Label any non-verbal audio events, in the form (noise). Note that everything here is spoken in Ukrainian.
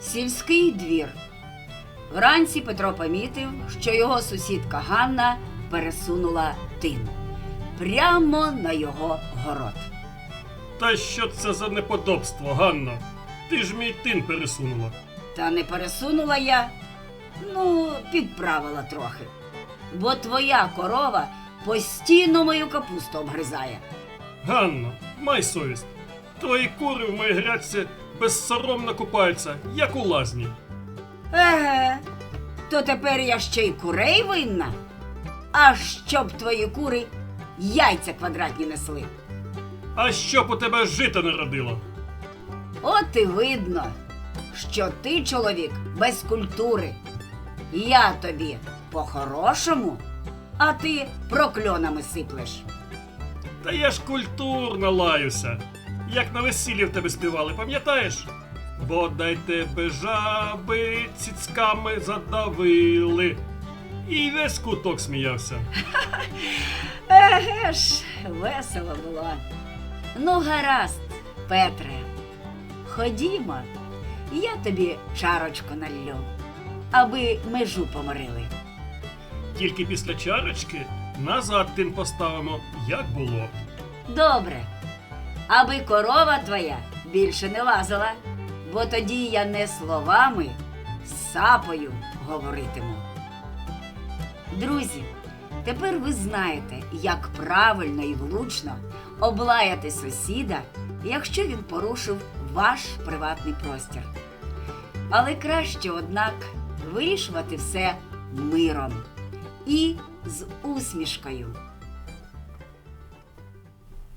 Сільський двір. Вранці Петро помітив, що його сусідка Ганна пересунула тин прямо на його город. Та що це за неподобство, Ганна? Ти ж мій тин пересунула. Та не пересунула я, ну, підправила трохи. Бо твоя корова постійно мою капусту обгризає. Ганно, май совість. Твої кури в моїй грядці безсоромно купаються, як у лазні. Еге, то тепер я ще й курей винна. А щоб твої кури яйця квадратні несли. А щоб у тебе жито не родило? От і видно, що ти, чоловік, без культури. Я тобі по-хорошому, а ти прокльонами сиплеш. Та я ж культурно лаюся. Як на весіллі в тебе співали, пам'ятаєш? Бодай тебе жаби цицьками задавили. І весь куток сміявся. (laughs) Еге ж, весело було. Ну, гаразд, Петре, ходімо, я тобі чарочку налью, аби межу помирили. Тільки після чарочки назад тин поставимо, як було. Добре, аби корова твоя більше не лазила, бо тоді я не словами, сапою говоритиму. Друзі, тепер ви знаєте, як правильно і влучно облаяти сусіда, якщо він порушив ваш приватний простір. Але краще, однак, вирішувати все миром і з усмішкою.